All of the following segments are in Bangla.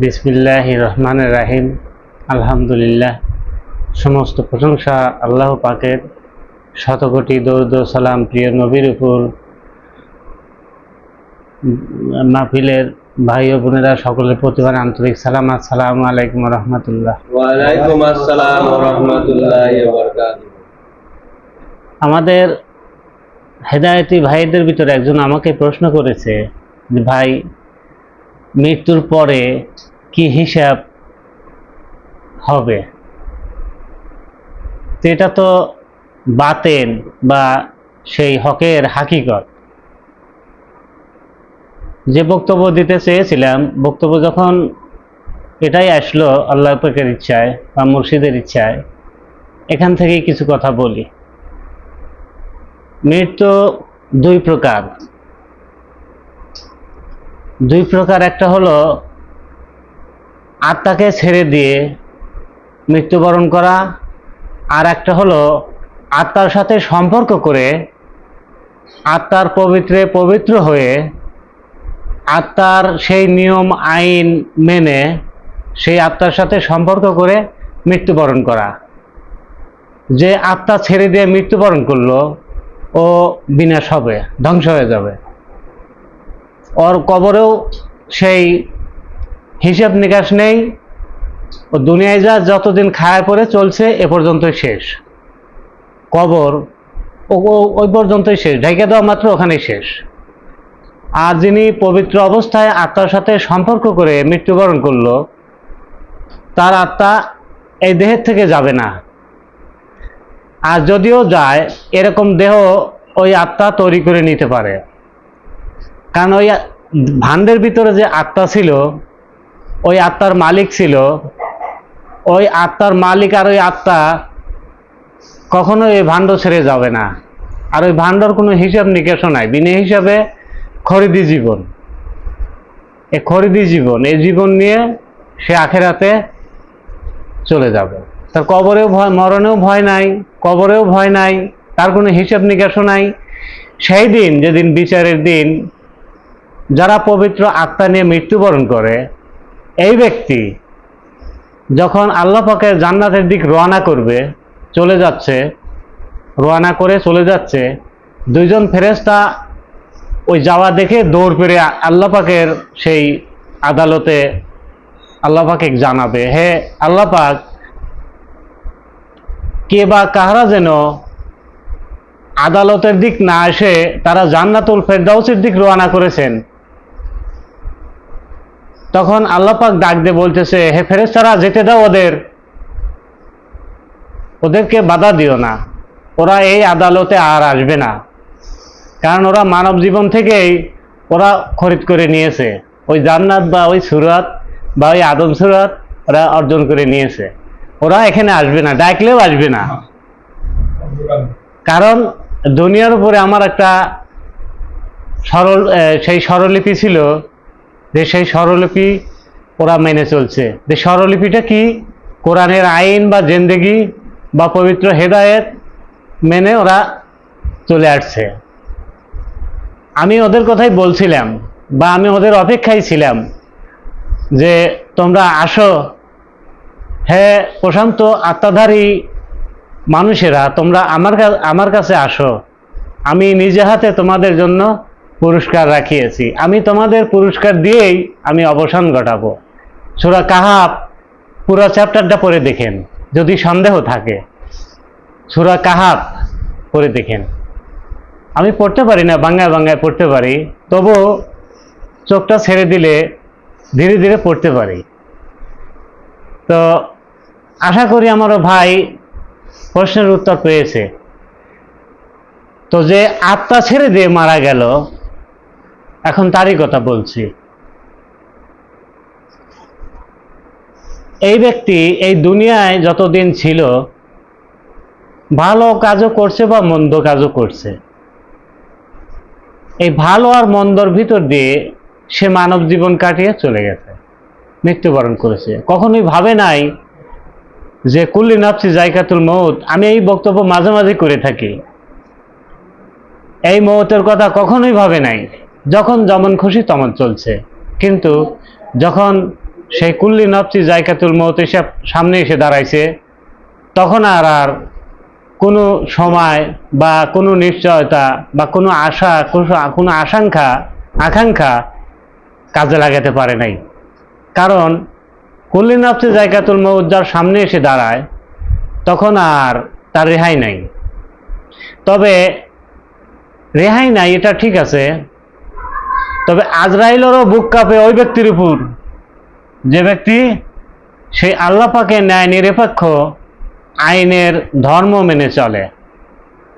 বিসমিল্লাহ রহমান রাহিম। আলহামদুলিল্লাহ। সমস্ত প্রশংসা আল্লাহ পাকের। শতকোটি দৌদ সালাম প্রিয় নবীর উপর। মাহফিলের ভাই ও বোনেরা সকলের প্রতিবার আন্তরিক সালাম। আসসালামু আলাইকুম রহমতুল্লাহ। আমাদের হেদায়তি ভাইদের ভিতরে একজন আমাকে প্রশ্ন করেছে যে ভাই মৃত্যুর পরে কি হিসাব হবে? তো এটা তো বাতেন বা সেই হকের হাকিকত। যে বক্তব্য দিতে চেয়েছিলাম, বক্তব্য যখন এটাই আসলো আল্লাহ পাকের ইচ্ছায় বা মুর্শিদের ইচ্ছায়, এখান থেকেই কিছু কথা বলি। মৃত্যু দুই প্রকার। দুই প্রকার, একটা হলো আত্মাকে ছেড়ে দিয়ে মৃত্যুবরণ করা, আর একটা হলো আত্মার সাথে সম্পর্ক করে আত্মার পবিত্রে পবিত্র হয়ে আত্মার সেই নিয়ম, আইন মেনে সেই আত্মার সাথে সম্পর্ক করে মৃত্যুবরণ করা। যে আত্মা ছেড়ে দিয়ে মৃত্যুবরণ করল, ও বিনাশ হবে, ধ্বংস হয়ে যাবে। ওর কবরেও সেই হিসাব নিকাশ নেই ও দুনিয়ায় যা যতদিন খায় পরে চলছে, এ পর্যন্তই শেষ। কবর ওই পর্যন্তই শেষ। ঢেকে দেওয়া মাত্র ওখানেই শেষ। আর যিনি পবিত্র অবস্থায় আত্মার সাথে সম্পর্ক করে মৃত্যুবরণ করল, তার আত্মা এই দেহের থেকে যাবে না। আর যদিও যায়, এরকম দেহ ওই আত্মা তৈরি করে নিতে পারে। কারণ ওই ভান্ডের ভিতরে যে আত্মা ছিল ওই আত্মার মালিক ছিল। ওই আত্মার মালিক আর ওই আত্মা কখনো এই ভাণ্ড ছেড়ে যাবে না। আর ওই ভাণ্ডর কোনো হিসাব নিকাশও নাই। বিনা হিসাবে খরিদি জীবন। এই খরিদি জীবন, এই জীবন নিয়ে সে আখেরাতে চলে যাবে। তার কবরেও ভয়, মরণেও ভয় নাই, কবরেও ভয় নাই, তার কোনো হিসাব নিকাশও নাই। সেই দিন, যেদিন বিচারের দিন, যারা পবিত্র আত্মা নিয়ে মৃত্যুবরণ করে এই ব্যক্তি যখন আল্লাহ পাকের জান্নাতের দিক রওনা করবে, চলে যাচ্ছে, রওনা করে চলে যাচ্ছে, দুইজন ফেরেস্তা ওই যাওয়া দেখে দৌড় পেরে আল্লাহ পাকের সেই আদালতে আল্লাহ পাকে জানাবে, হে আল্লাহ পাক, কে বা কাহারা যেন আদালতের দিক না এসে তারা জান্নাতুল ফেরদাউসের দিক রওনা করেছেন? তখন আল্লাপাক ডাক দিয়ে বলতেছে, হে ফেরেস্তারা যেতে দাও ওদের। ওদেরকে বাধা দিও না। ওরা এই আদালতে আর আসবে না। কারণ ওরা মানব জীবন থেকেই ওরা খরিদ করে নিয়েছে। ওই জান্নাত বা ওই সুরাত বা ওই আদম সুরাত ওরা অর্জন করে নিয়েছে। ওরা এখানে আসবে না, ডাকলেও আসবে না। কারণ দুনিয়ার উপরে আমার একটা সরল সেই স্বরলিপি ছিল যে সেই স্বরলিপি ওরা মেনে চলছে। যে স্বরলিপিটা কি? কোরআনের আইন বা জেন্দেগি বা পবিত্র হেদায়েত মেনে ওরা চলে আসছে। আমি ওদের কথাই বলছিলাম বা আমি ওদের অপেক্ষায় ছিলাম যে তোমরা আসো। হ্যাঁ প্রশান্ত আত্মাধারী মানুষেরা, তোমরা আমার আমার কাছে আসো। আমি নিজে হাতে তোমাদের জন্য পুরস্কার রাখিয়েছি। আমি তোমাদের পুরস্কার দিয়েই আমি অবসান ঘটাবো। সুরা কাহাব পুরো চ্যাপ্টারটা পড়ে দেখেন, যদি সন্দেহ থাকে। সুরা কাহাব পড়ে দেখেন। আমি পড়তে পারি না, বাংলায় বাংলায় পড়তে পারি, তবু চোখটা ছেড়ে দিলে ধীরে ধীরে পড়তে পারি। তো আশা করি আমারও ভাই প্রশ্নের উত্তর পেয়েছে। তো যে আত্মা ছেড়ে দিয়ে মারা গেল এখন তারই কথা বলছি। এই ব্যক্তি এই দুনিয়ায় যতদিন ছিল, ভালো কাজও করছে বা মন্দ কাজও করছে। এই ভালো আর মন্দর ভিতর দিয়ে সে মানব জীবন কাটিয়ে চলে গেছে, মৃত্যুবরণ করেছে। কখনোই ভাবে নাই যে, কুল্লি নাফসি জায়কাতুল মৌত আমি এই বক্তব্য মাঝে মাঝে করে থাকি। এই মৌতের কথা কখনোই ভাবে নাই। যখন যেমন খুশি তেমন চলছে। কিন্তু যখন সেই কুল্লি নফসি জায়কাতুল মৌত এসে সামনে এসে দাঁড়াইছে, তখন আর আর কোনো সময় বা কোনো নিশ্চয়তা বা কোনো আশা, কোনো- আশঙ্কা, আকাঙ্ক্ষা কাজে লাগাতে পারে নাই। কারণ কুল্লি নফসি জায়গাতুল মৌত যার সামনে এসে দাঁড়ায়, তখন আর তার রেহাই নাই। তবে রেহাই নাই, এটা ঠিক আছে তবে আজরাইলেরও বুক কাঁপে ওই ব্যক্তির উপর। যে ব্যক্তি সেই আল্লাহ পাকের ন্যায় নিরপেক্ষ আইনের ধর্ম মেনে চলে।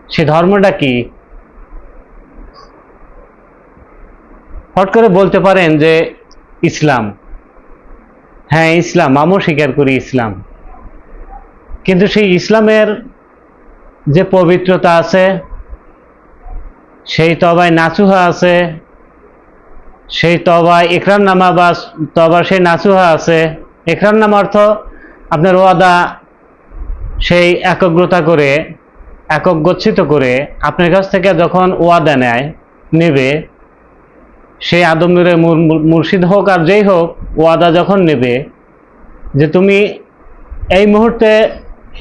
সে ধর্মটা কি? হট করে বলতে পারেন যে ইসলাম। হ্যাঁ ইসলাম, আমিও স্বীকার করি ইসলাম। কিন্তু সেই ইসলামের যে পবিত্রতা আছে, সেই তবায় নাচুহা আছে সেই তবায় একরার নামা বা তবার সেই নাসুহা আছে। একরার নামা অর্থ আপনার ওয়াদা, সেই একগ্রতা করে, একগচ্ছিত করে আপনার কাছ থেকে যখন ওয়াদা নেয়, নেবে, সেই আদমের মুর্শিদ হোক আর যেই হোক, ওয়াদা যখন নেবে যে তুমি এই মুহূর্তে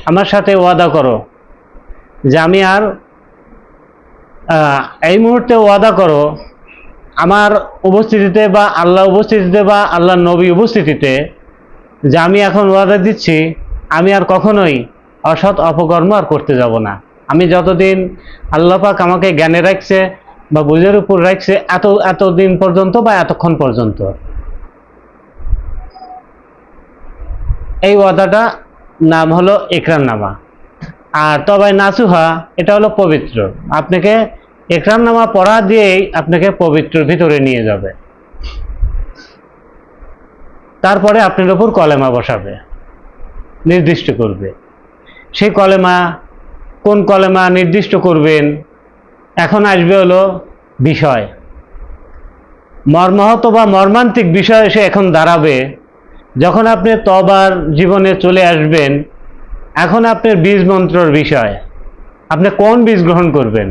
আমার সাথে ওয়াদা করো, যে আমি আর এই মুহূর্তে ওয়াদা করো আমার উপস্থিতিতে বা আল্লাহ উপস্থিতিতে বা আল্লাহ নবী উপস্থিতিতে যে আমি এখন ওয়াদা দিচ্ছি, আমি আর কখনোই অসৎ অপকর্ম আর করতে যাব না। আমি যতদিন আল্লাহ পাক আমাকে জ্ঞানে রাখছে বা বুঝের উপর রাখছে, এত, এতদিন পর্যন্ত বা এতক্ষণ পর্যন্ত। এই ওয়াদাটা নাম হলো একরার নামা আর তবে নাসুহা, এটা হলো পবিত্র। আপনাকে একরার নামা পড়া দিয়েই আপনাকে পবিত্রর ভিতরে নিয়ে যাবে। তারপরে আপনার ওপর কলেমা বসাবে, নির্দিষ্ট করবে। সেই কলেমা, কোন কলেমা নির্দিষ্ট করবেন, এখন আসবে হলো বিষয়। মর্মাহত বা মর্মান্তিক বিষয় এসে এখন দাঁড়াবে। যখন আপনি তবার জীবনে চলে আসবেন, এখন আপনার বীজ মন্ত্রর বিষয়, আপনি কোন বীজ গ্রহণ করবেন?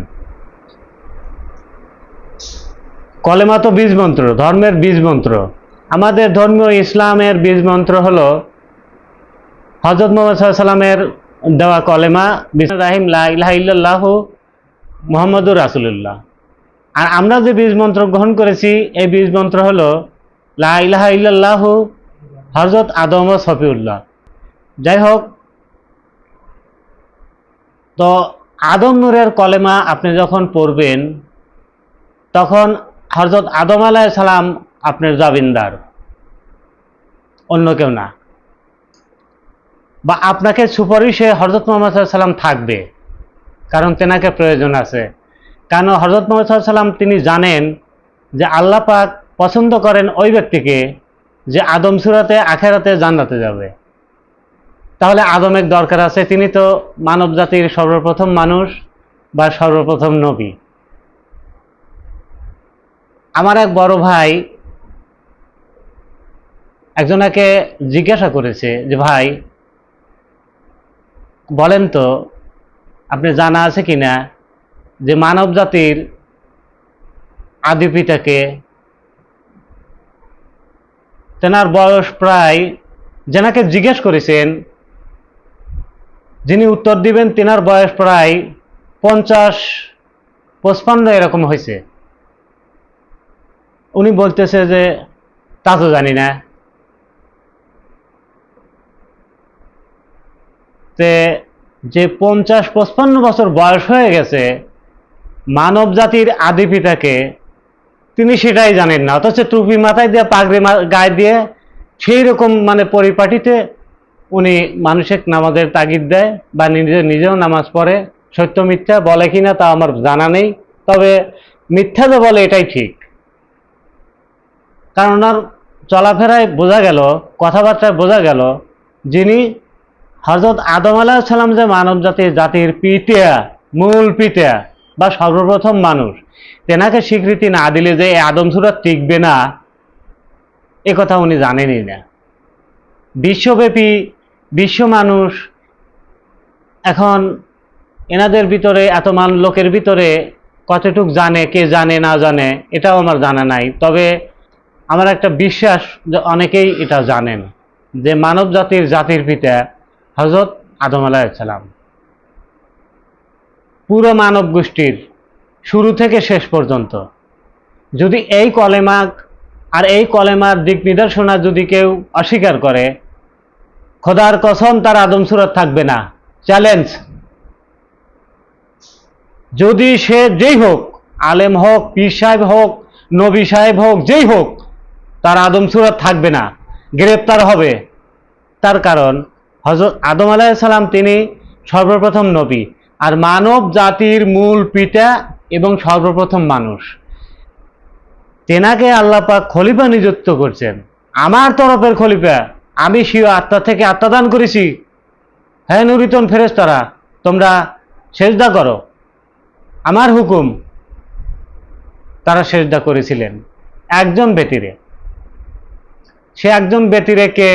কলেমা তো বীজ মন্ত্র, ধর্মের বীজ মন্ত্র। আমাদের ধর্মীয় ইসলামের বীজ মন্ত্র হল হজরত মোহাম্মদ সাল্লামের দেওয়া কলেমা ইলাহা ইল্লাল্লাহু মোহাম্মদুর রাসুলুল্লাহ। আর আমরা যে বীজ মন্ত্র গ্রহণ করেছি, এই বীজ মন্ত্র হল লা ইলাহা ইল্লাল্লাহু হজরত আদম সফিউল্লাহ যাই হোক, তো আদম নূরের কলেমা আপনি যখন পড়বেন, তখন হজরত আদম আলাহ সালাম আপনার জাবিনদার অন্য কেউ না। বা আপনাকে সুপারিশে হজরত মোহাম্মদ সাল্লাম থাকবে। কারণ তেনাকে প্রয়োজন আছে। কারণ হজরত মোহাম্মদ সাল্লাম তিনি জানেন যে আল্লাহ পাক পছন্দ করেন ওই ব্যক্তিকে যে আদম সুরাতে, আখেরাতে জান্নাতে যাবে। তাহলে আদমের দরকার আছে। তিনি তো মানব জাতির সর্বপ্রথম মানুষ বা সর্বপ্রথম নবী। আমার এক বড় ভাই একজনাকে জিজ্ঞাসা করেছে যে, ভাই, বলেন তো, আপনি জানা আছে কিনা যে মানব জাতির আদি পিতাকে তেনার বয়স প্রায় যেনাকে জিজ্ঞেস করেছেন, যিনি উত্তর দিবেন, তেনার বয়স প্রায় পঞ্চাশ, পঁচপান্ন এরকম হয়েছে। উনি বলতেছে যে, তা তো জানি না। তে যে পঞ্চাশ পঁচপান্ন বছর বয়স হয়ে গেছে, মানব জাতির আদি পিতাকে তিনি সেটাই জানেন না। অথচ টুপি মাথায় দিয়ে, পাগড়ি গায়ে দিয়ে সেই রকম মানে পরিপাটিতে উনি মানুষের নামাজের তাগিদ দেয় বা নিজে নিজেও নামাজ পড়ে। সত্য মিথ্যা বলে কিনা তা আমার জানা নেই। তবে মিথ্যা যে বলে এটাই ঠিক। কারণ ওনার চলাফেরায় বোঝা গেল, কথাবার্তায় বোঝা গেল, যিনি হজরত আদম আলাহ সালাম যে মানব জাতির জাতির পিতা মূল পিতা বা সর্বপ্রথম মানুষ, তেনাকে স্বীকৃতি না দিলে যে আদম সুরাত টিকবে না, এ কথা উনি জানেনই না। বিশ্বব্যাপী বিশ্ব মানুষ এখন এনাদের ভিতরে, এত মান, লোকের ভিতরে কতটুক জানে, কে জানে, না জানে, এটাও আমার জানা নাই। তবে আমার একটা বিশ্বাস অনেকেই এটা জানেন, যে মানব জাতির জাতির পিতা হজরত আদম আলাইসালাম পুরো মানব গোষ্ঠীর শুরু থেকে শেষ পর্যন্ত। যদি এই কলেমা আর এই কলেমার দিক নির্দেশনা যদি কেউ অস্বীকার করে, খোদার কসম তার আদম সুরত থাকবে না। চ্যালেঞ্জ। যদি সে যেই হোক, আলেম হোক, পীর সাহেব হোক, নবী সাহেব হোক, যেই হোক তার আদম সুরত থাকবে না, গ্রেপ্তার হবে। তার কারণ হজরত আদম আলাইসাল্লাম তিনি সর্বপ্রথম নবী, আর মানব জাতির মূল পিতা এবং সর্বপ্রথম মানুষ। তেনাকে আল্লাহ পাক খলিফা নিযুক্ত করছেন। আমার তরফের খলিফা, আমি সিও আত্মা থেকে আত্মাদান করেছি। হ্যাঁ নুরিতন ফেরেস্তারা তোমরা সেজদা করো। আমার হুকুম, তারা সেজদা করেছিলেন, একজন ব্যতিরে। সে একজন ব্যতিরে কে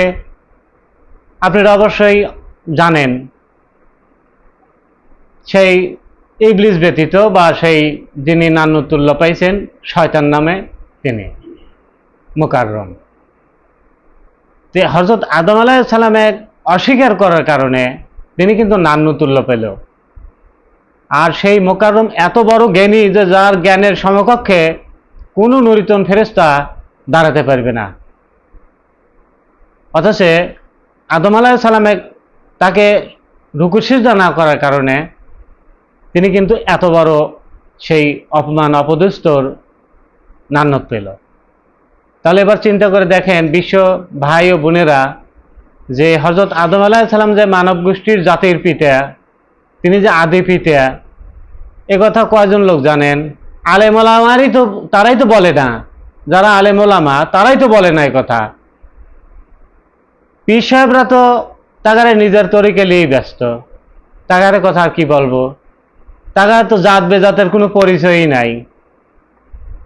আপনারা অবশ্যই জানেন। সেই ইবলিস ব্যতীত বা সেই যিনি নান্নুতুল্য পাইছেন, শয়তান নামে তিনি মুকাররম। যে হজরত আদম আলাইসাল্লামে অস্বীকার করার কারণে তিনি কিন্তু নান্নুতুল্য পেল আর সেই মোকাররম এত বড় জ্ঞানী যে যার জ্ঞানের সমকক্ষে কোনো নরিতন ফেরেস্তা দাঁড়াতে পারবে না। অথচ আদম আলাহ সালামে তাকে রুকুসিজা না করার কারণে তিনি কিন্তু এত বড় সেই অপমান, অপদস্থর নান্নত পেল। তাহলে এবার চিন্তা করে দেখেন, বিশ্ব ভাই ও বোনেরা যে হজরত আদম আলাহ সালাম যে মানব গোষ্ঠীর জাতির পিতা, তিনি যে আদি পিতা, এ কথা কয়জন লোক জানেন? আলেমোলামারই তো, তারাই তো বলে না। যারা আলেমোলামা তারাই তো বলে না এ কথা। পীর সাহেবরা তো তাগারে নিজের তরিকে নিয়েই ব্যস্ত। তাগারে কথা আর কি বলব? তাগার তো জাত বেজাতের কোনো পরিচয়ই নাই।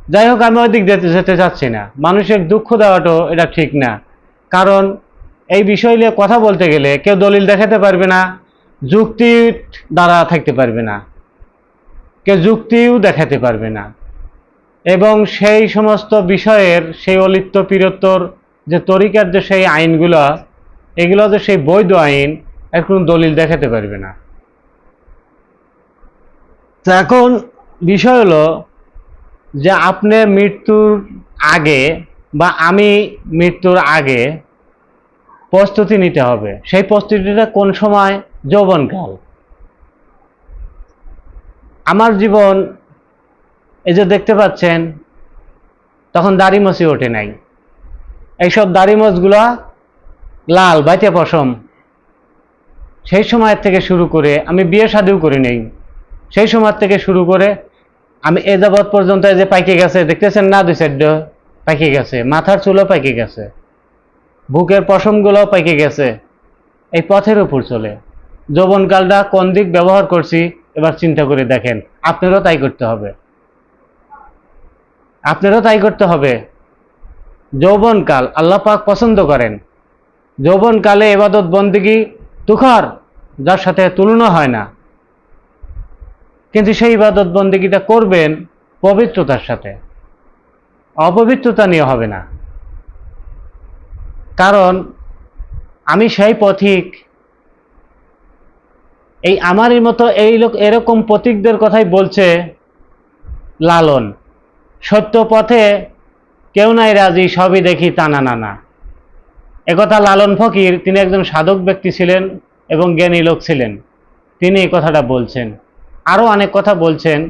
যাই হোক, আমি ওই দিক যেতে যেতে চাচ্ছি না। মানুষের দুঃখ দেওয়াটাও এটা ঠিক না। কারণ এই বিষয় নিয়ে কথা বলতে গেলে কেউ দলিল দেখাতে পারবে না যুক্তি দ্বারা থাকতে পারবে না। কেউ যুক্তিও দেখাতে পারবে না। এবং সেই সমস্ত বিষয়ের সেই অলিপ্ত পীরত্বর যে তরিকার যে সেই আইনগুলো এগুলো যে সেই বৈধ আইন, এর কোনো দলিল দেখাতে পারবে না। এখন বিষয় হলো যে আপনি মৃত্যুর আগে বা আমি মৃত্যুর আগে প্রস্তুতি নিতে হবে। সেই প্রস্তুতিটা কোন সময়? যৌবনকাল। আমার জীবন, এই যে দেখতে পাচ্ছেন, তখন দাড়ি মচি ওঠে নাই। এইসব দাড়ি মচগুলা লাল, বাইতে পশম। সেই সময়ের থেকে শুরু করে আমি বিয়ে শাদিও করি নেই। সেই সময় থেকে শুরু করে আমি এ যাবৎ পর্যন্ত যে পাইকে গেছে, দেখতেছেন না দুই সাইড? পাইকে গেছে। মাথার চুলও পাইকে গেছে। বুকের পশমগুলোও পাইকে গেছে। এই পথের উপর চলে। যৌবনকালটা কোন দিক ব্যবহার করছি, এবার চিন্তা করে দেখেন। আপনারও তাই করতে হবে। আপনারও তাই করতে হবে। যৌবনকাল আল্লাহ পাক পছন্দ করেন। যৌবনকালে এবাদত বন্দিগি তুখর, যার সাথে তুলনা হয় না। কিন্তু সেই ইবাদত বন্দিগিটা করবেন পবিত্রতার সাথে। অপবিত্রতা নিয়ে হবে না। কারণ আমি সেই পথিক, এই আমারই মতো এই লোক এরকম পথিকদের কথাই বলছে, লালন। সত্য পথে কেউ নাই রাজি, সবই দেখি টানা নানা। একথা লালন ফকির, তিনি একজন সাধক ব্যক্তি ছিলেন এবং জ্ঞানী লোক ছিলেন। তিনি এই কথাটা বলছেন। আরও অনেক কথা বলছেন।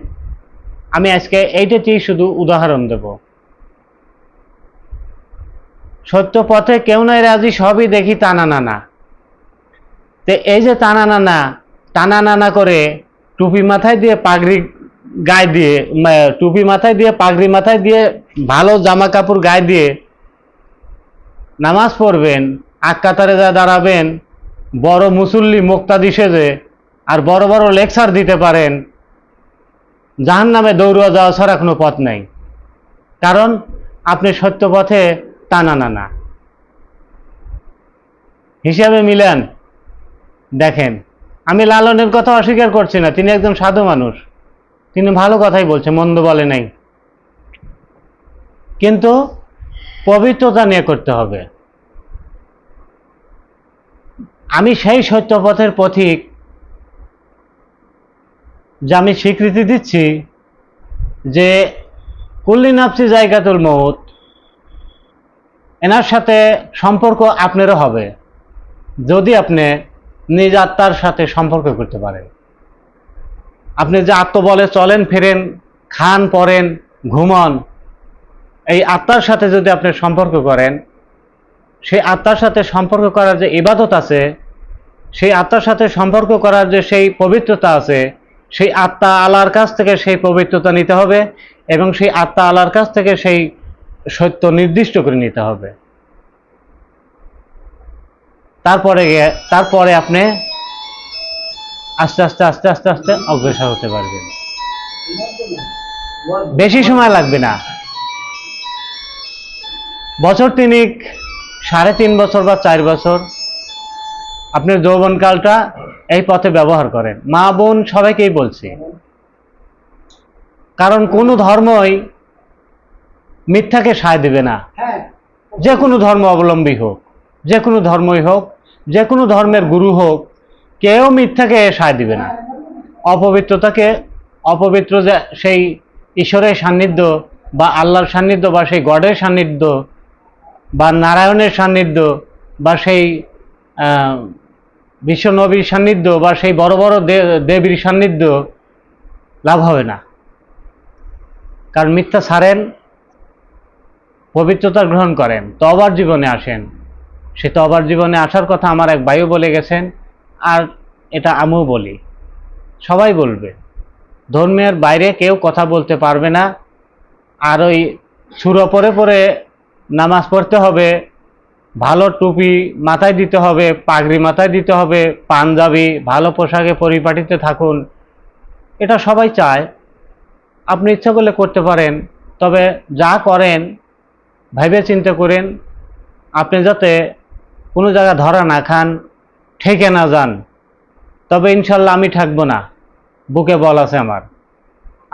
আমি আজকে এইটাতেই শুধু উদাহরণ দেব। সত্য পথে কেউ নাই রাজি, সবই দেখি টানা নানা। তো এই যে টানা নানা টানা নানা করে টুপি মাথায় দিয়ে পাগড়ি গায়ে দিয়ে টুপি মাথায় দিয়ে, পাগড়ি মাথায় দিয়ে ভালো জামা কাপড় গায়ে দিয়ে নামাজ পড়বেন আক কাতারে যা দাঁড়াবেন, বড় মুসল্লি মুক্তাদি সেজে, আর বড় বড় লেকচার দিতে পারেন জাহান নামে দৌড়ুয়া যাওয়া ছাড়া কোনো পথ নেই। কারণ আপনি সত্য পথে টানা না না। হিসাবে মিলান, দেখেন, আমি লালনের কথা অস্বীকার করছি না, তিনি একজন সাধু মানুষ, তিনি ভালো কথাই বলছে, মন্দ বলে নাই। কিন্তু পবিত্রতা নিয়ে করতে হবে। আমি সেই সত্যপথের পথিক যে আমি স্বীকৃতি দিচ্ছি যে কুল্লি নাফসি জায়গাতুল মৌত এনার সাথে সম্পর্ক আপনারও হবে, যদি আপনি নিজ আত্মার সাথে সম্পর্ক করতে পারেন। আপনি যে আত্মবলে চলেন, ফেরেন, খান পরেন ঘুমন এই আত্মার সাথে যদি আপনি সম্পর্ক করেন, সেই আত্মার সাথে সম্পর্ক করার যে ইবাদত আছে, সেই আত্মার সাথে সম্পর্ক করার যে সেই পবিত্রতা আছে, সেই আত্মা আলার কাছ থেকে সেই পবিত্রতা নিতে হবে এবং সেই আত্মা আলার কাছ থেকে সেই সত্য নির্দিষ্ট করে নিতে হবে। তারপরে তারপরে আপনি আস্তে আস্তে আস্তে আস্তে আস্তে অগ্রসর হতে পারবেন। বেশি সময় লাগবে না। বছর তিনিক, সাড়ে তিন বছর বা চার বছর আপনি যৌবনকালটা এই পথে ব্যবহার করেন। মা বোন সবাইকেই বলছি। কারণ কোনো ধর্মই মিথ্যাকে সায় দেবে না। যে কোনো ধর্ম অবলম্বী হোক, যে কোনো ধর্মই হোক, যে কোনো ধর্মের গুরু হোক, কেউ মিথ্যাকে সায় দিবে না। অপবিত্রতাকে, অপবিত্র যে সেই ঈশ্বরের সান্নিধ্য বা আল্লাহর সান্নিধ্য বা সেই গডের সান্নিধ্য বা নারায়ণের সান্নিধ্য, বা সেই বিশ্বনবীর সান্নিধ্য, বা সেই বড় বড় দেবীর সান্নিধ্য লাভ হবে না। কারণ মিথ্যা ছাড়েন, পবিত্রতা গ্রহণ করেন তবার জীবনে আসেন। সে তবার জীবনে আসার কথা আমার এক বায়ু বলে গেছেন, আর এটা আমিও বলি। সবাই বলবে। ধর্মের বাইরে কেউ কথা বলতে পারবে না। আর ওই সুরো পরে পরে নামাজ পড়তে হবে, ভালো টুপি মাথায় দিতে হবে, পাগড়ি মাথায় দিতে হবে, পাঞ্জাবি ভালো পোশাকে পরিপাটিতে থাকুন। এটা সবাই চায়। আপনি ইচ্ছা করলে করতে পারেন, তবে যা করেন ভাইবে চিন্তা করেন, আপনি যাতে কোনো জায়গা ধরা না খান, ঠেকে না যান। তবে ইনশাল্লাহ আমি থাকব না, বুকে বল আছে আমার।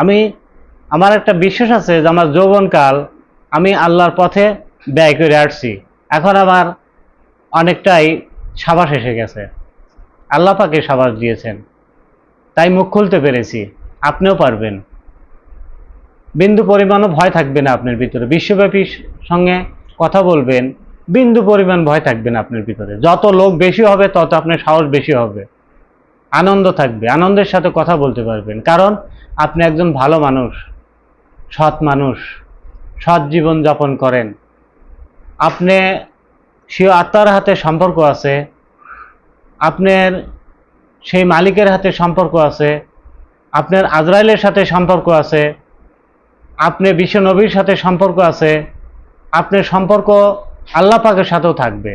আমি, আমার একটা বিশ্বাস আছে যে আমার যৌবনকাল আমি আল্লাহর পথে ব্যয় করে আসছি। এখন আমার অনেকটাই সাবাস এসে গেছে। আল্লাহ পাকে সাবাস দিয়েছেন। তাই মুখ খুলতে পেরেছি। আপনিও পারবেন। বিন্দু পরিমাণও ভয় থাকবে না আপনার ভিতরে। বিশ্বব্যাপী সঙ্গে কথা বলবেন, বিন্দু পরিমাণ ভয় থাকবে না আপনার ভিতরে। যত লোক বেশি হবে, তত আপনার সাহস বেশি হবে। আনন্দ থাকবে। আনন্দের সাথে কথা বলতে পারবেন। কারণ আপনি একজন ভালো মানুষ, সৎ মানুষ, সৎ জীবন যাপন করেন। আপনি সে আত্মার হাতে সম্পর্ক আছে, আপনার সেই মালিকের হাতে সম্পর্ক আছে, আপনার আজরাইলের সাথে সম্পর্ক আছে, আপনি বিশ্ব নবীর সাথে সম্পর্ক আছে, আপনার সম্পর্ক আল্লাহ পাকের সাথেও থাকবে,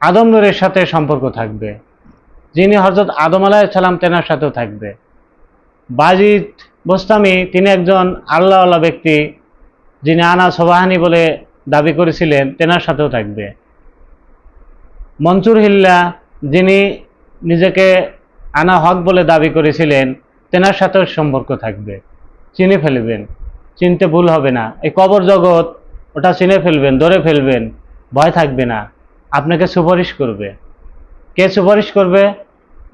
আদম নূরের সাথে সম্পর্ক থাকবে, যিনি হজরত আদম আলাহিসাল্লাম তেনার সাথেও থাকবে। বাজিদ বোস্তামি তিনি একজন আল্লাহওয়ালা ব্যক্তি, যিনি আনা সোবাহানি বলে দাবি করেছিলেন, তেনার সাথেও থাকবে। মনসুর হিল্লা, যিনি নিজেকে আনা হক বলে দাবি করেছিলেন, তেনার সাথেও সম্পর্ক থাকবে। চিনে ফেলবেন, চিনতে ভুল হবে না। এই কবর জগৎ, ওটা চিনে ফেলবেন, ধরে ফেলবেন, ভয় থাকবে না। আপনাকে সুপারিশ করবে। কে সুপারিশ করবে?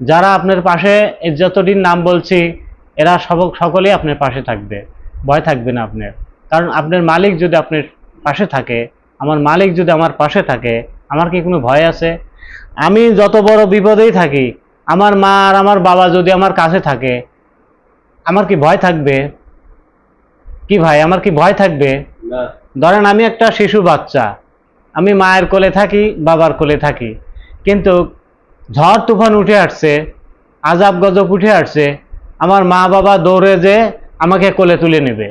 যারা আপনার পাশে, যতদিন নাম বলছি, এরা সব সকলেই আপনার পাশে থাকবে। ভয় থাকবে না আপনার। কারণ আপনার মালিক যদি আপনার পাশে থাকে আমার মালিক যদি আমার পাশে থাকে আমার কি কোনো ভয় আছে? আমি যত বড় বিপদেই থাকি আমার মা আর আমার বাবা যদি আমার কাছে থাকে আমার কি ভয় থাকবে? কি ভাই আমার কি ভয় থাকবে? ধরেন আমি একটা শিশু বাচ্চা আমি মায়ের কোলে থাকি বাবার কোলে থাকি কিন্তু ঝড় তুফান উঠে আসছে আজাব গজব উঠে আসছে আমার মা বাবা দৌড়ে যে আমাকে কোলে তুলে নেবে।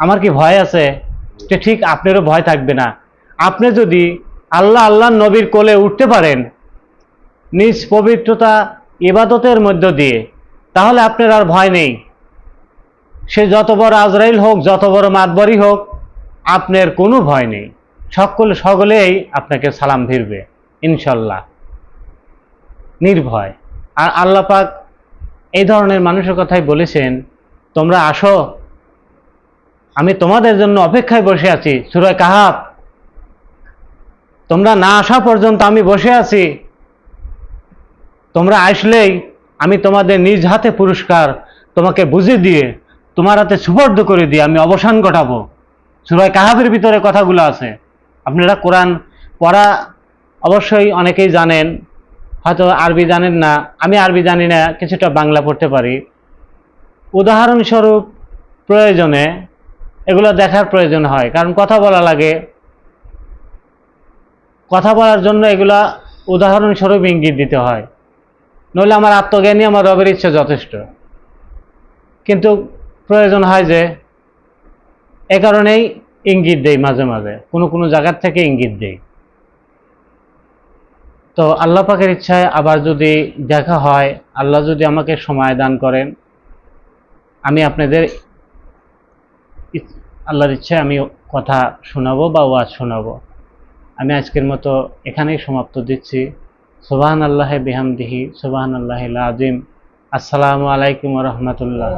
আমার কি ভয় আছে? যে ঠিক আপনারও ভয় থাকবে না। আপনি যদি আল্লাহ আল্লাহ নবীর কোলে উঠতে পারেন, নিজ পবিত্রতা ইবাদতের মধ্য দিয়ে, তাহলে আপনার আর ভয় নেই। সে যত বড় আজরাইল হোক, যত বড় মাতবরি হোক, আপনার কোনো ভয় নেই। সকল, সকলেই আপনাকে সালাম ফিরবে, ইনশাল্লাহ। নির্ভয়। আর আল্লাহ পাক এই ধরনের মানুষের কথাই বলেছেন, তোমরা আসো আমি তোমাদের জন্য অপেক্ষায় বসে আছি, সুরায় কাহাব তোমরা না আসা পর্যন্ত আমি বসে আছি। তোমরা আসলেই আমি তোমাদের নিজ হাতে পুরস্কার, তোমাকে বুঝে দিয়ে, তোমার হাতে সুপর্দ করে দিয়ে আমি অবসান ঘটাবো। সুরায় কাহাবের ভিতরে কথাগুলো আছে। আপনারা কোরআন পড়া অবশ্যই অনেকেই জানেন, হয়তো আরবি জানেন না, আমি আরবি জানি না, কিছুটা বাংলা পড়তে পারি। উদাহরণস্বরূপ, প্রয়োজনে এগুলো দেখার প্রয়োজন হয়। কারণ কথা বলা লাগে। কথা বলার জন্য এগুলা উদাহরণস্বরূপ ইঙ্গিত দিতে হয়। নইলে আমার আত্মজ্ঞানী, আমার রবের ইচ্ছে যথেষ্ট। কিন্তু প্রয়োজন হয় যে এ কারণেই ইঙ্গিত দেই মাঝে মাঝে। কোনো কোনো জায়গার থেকে ইঙ্গিত দেই। তো আল্লাহ পাকের ইচ্ছায় আবার যদি দেখা হয়, আল্লাহ যদি আমাকে সময় দান করেন, আমি আপনাদের আল্লাহর ইচ্ছে আমি কথা শোনাবো বা ওয়াজ শোনাবো। আমি আজকের মতো এখানেই সমাপ্ত দিচ্ছি। সুবাহান আল্লাহ বিহামদিহি সুবাহান আল্লাহ আজিম আসসালামু আলাইকুম রহমতুল্লাহ।